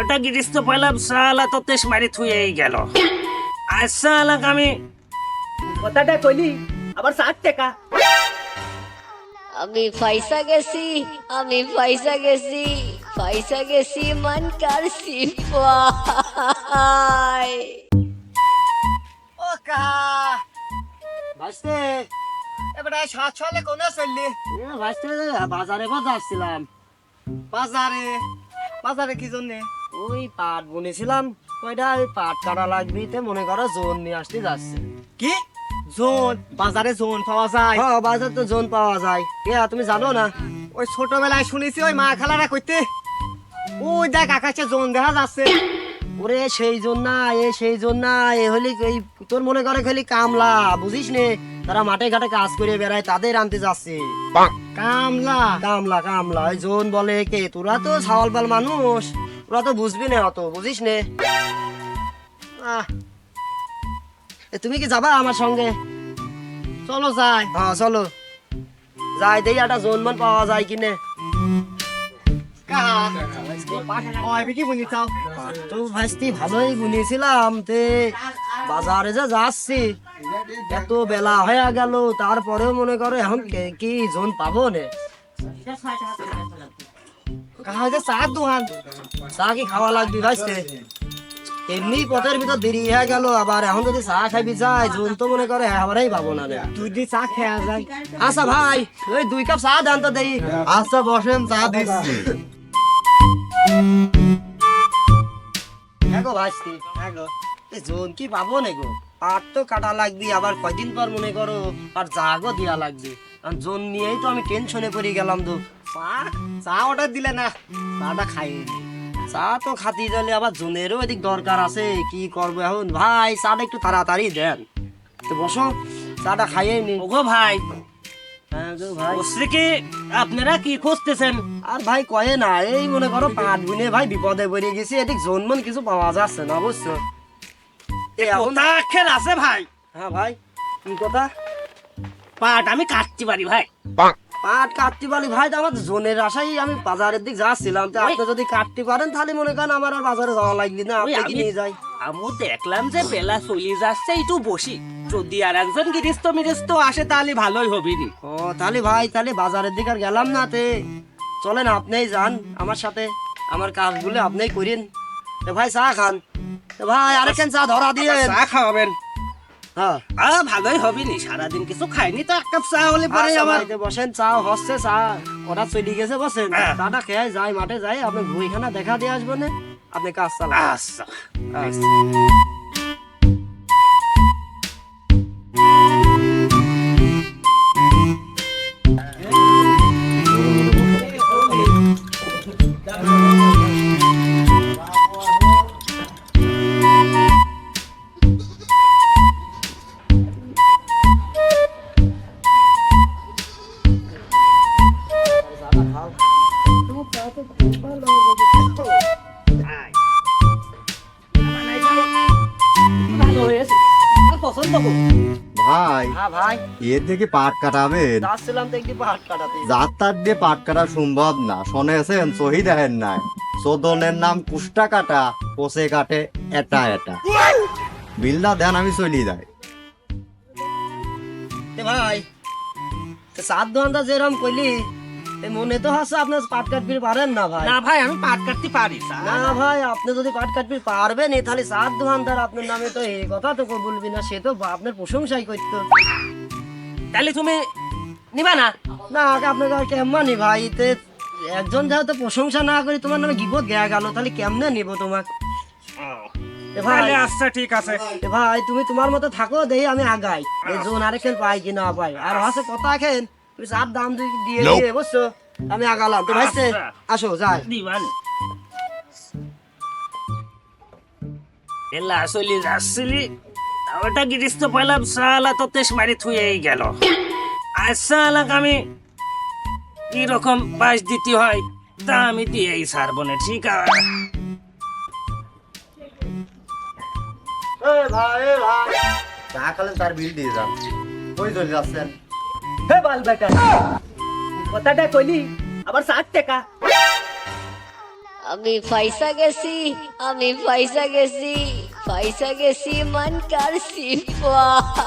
ওটা গিরিস্ত পাইলাম? সালা তো তেস মারি থুয়েই গেল। আর সালাক আমি কথাটা কইলি আবার ষাট টাকা। আমি পয়সা গেছি আমি পয়সা গেছি পয়সা গেছি মন কার সিপাই। ও কা ভাসতে এবারে সাত ছলে কোন চললি? ভাসতে বাজারে বা যাচ্ছিলাম বাজারে? বাজারে কি জন্যে? ওই পাট বুনেছিলাম। কয়টা ওই পাট কাটা লাগবে তে মনে করো জোন নিয়ে আসতে যাচ্ছে। কি? জোন বাজারে জোন পাওয়া যায়। হ্যাঁ বাজার তো জোন পাওয়া যায়। কে তুমি জানো না ওই ছোটবেলায় শুনেছি ওই মা খালারা কইতে ওই দেখ আকাশে জোন দেখা যাচ্ছে। ওরে সেই জন না এ সেই জন না এ হলি এই তোর মনে করে খালি কামলা বুঝিস নে? তারা মাঠে ঘাটে কাজ করে বেড়ায় তাদের আনতে যাচ্ছে। কামলা কামলা কামলা ওই জোন বলে কে? তোরা তো ছাওয়াল মানুষ। তোরা তো বুঝবি না অত, বুঝিস নে? তুমি কি যাবা আমার সঙ্গে? চলো যাই। হ্যাঁ চলো। যাই দেই একটা জোন মান পাওয়া যায় কিনে। ভালোই গুনিয়েছিলাম বাজারে যে যাচ্ছি, এত বেলা হয়ে গেল, তারপরেও মনে করো এখন কি জোন পাবো নে? কাহা যে চা দোকান চা কি খাওয়া লাগবে এমনি পথের ভিতর দেরি হয়ে গেল আবার এখন যদি চা খাইবি যাই জোন তো মনে করে পাবো না চা খেয়া যায়। আচ্ছা ভাই ওই দুই কাপ চা দেন তো দেই। আচ্ছা বসেন চা দিচ্ছি। দেখো ভাইস্তি এই জোন কি পাবো নে গো? পাট তো কাটা লাগবে আবার কয়দিন পর মনে করো আর জাগও দেওয়া লাগবে। আর জোন নিয়েই তো আমি টেনশনে পড়ে গেলাম তো। চা চা অর্ডার দিলে না চাটা খাইনি চা তো খাতি দিলে আবার জোনেরও এদিক দরকার আছে কি করব এখন? ভাই চাটা একটু তাড়াতাড়ি দেন। তো বসো চাটা খাইয়ে নি। ওগো ভাই। হ্যাঁ গো ভাই। বসছে কি আপনারা কি খুঁজতেছেন? আর ভাই কয়ে না এই মনে করো পাট বুনে ভাই বিপদে পড়ে গেছি এদিক জন্মন কিছু পাওয়া যাচ্ছে না বুঝছ? এ এখন আছে ভাই। হ্যাঁ ভাই কি কথা? পাট আমি কাটতে পারি ভাই। পাট কাটতে পারি ভাই তো আমার জোনের আশাই আমি বাজারের দিক যাচ্ছিলাম। তো আপনি যদি কাটতে পারেন তাহলে মনে করেন আমার আর বাজারে যাওয়া লাগবে না ওই আপনি কি নিয়ে যাই? আমি দেখলাম যে বেলা চলি যাচ্ছে একটু বসি। যদি আর একজন গিরিস্ত মিরিস্ত আসে তাহলে ভালোই হবি নি। ও তাহলে ভাই তাহলে বাজারের দিকে আর গেলাম না তে। চলেন আপনিই যান আমার সাথে। আমার কাজগুলো আপনিই করেন তো ভাই চা খান। তো ভাই আরেকখান চা ধরা দিয়ে চা খাওয়াবেন। হ্যাঁ। আ ভালোই হবে নি সারাদিন কিছু খাইনি তো এক কাপ চা হলে পরে আচ্ছা আমার ভাই, বসেন চা হচ্ছে চা ওটা চলে গেছে বসেন। দাদা চাটা খেয়ে যাই মাঠে যাই আপনি বইখানা দেখা দিয়ে আসবেন আপনি কাজ চালা আচ্ছা। ভাই হ্যাঁ ভাই। এর থেকে পাট কাটাবেন। যাচ্ছিলাম তো একটু পাহাড় কাটাতে। যাত্রার দিয়ে পাট কাটা সম্ভব না। শুনেছেন সহি দেখেন নাই। চোদনের নাম কুষ্টা কাটা পোষে কাটে এটা এটা। বিলটা দেন আমি চলি যাই। ভাই সাত ঘণ্টা যেরকম কইলি এ মনে তো হাসে আপনার পাট কাটবি পারেন না ভাই? না ভাই আমি পাট কাটতে পারি না ভাই আপনি যদি পাট কাটবি পারবেন এ তাহলে সাত দোকানদার আপনার নামে তো এই কথা তো বলবি না সে তো আপনার প্রশংসাই করতো। তাহলে তুমি নিবা না? না আপনাকে আর কেমনি ভাই? তে একজন যেহেতু প্রশংসা না করি তোমার নামে বিপদ গেয়া গেল তাহলে কেমনে নিব ভাই। তাহলে আচ্ছা ঠিক আছে। এ ভাই তুমি তোমার মতো থাকো দেই আমি আগাই। এই জোন আরেকখান পাই কি না পাই? আর হাসে কথা খেন তুমি দাম দিয়ে দিয়ে দিয়ে বুঝছ আমি আগালাম তো ভাইছে। আসো যাই দিবান এলা চলি যাচ্ছিলি ওটা গিরিস্ত পাইলাম সালা তো তেস মারি থুয়েই গেল আর সালাক আমি কি রকম বাস দিতে হয় তা আমি দিয়েই ছাড়বো না ঠিক আছে ভাই ভাই চা খালেন তার বিল দিয়ে যান কই চলে যাচ্ছেন কথাটা কইলি, আবার ষাট টাকা। আমি পয়সা গেছি, আমি পয়সা গেছি পয়সা গেছি মন কার সিপাই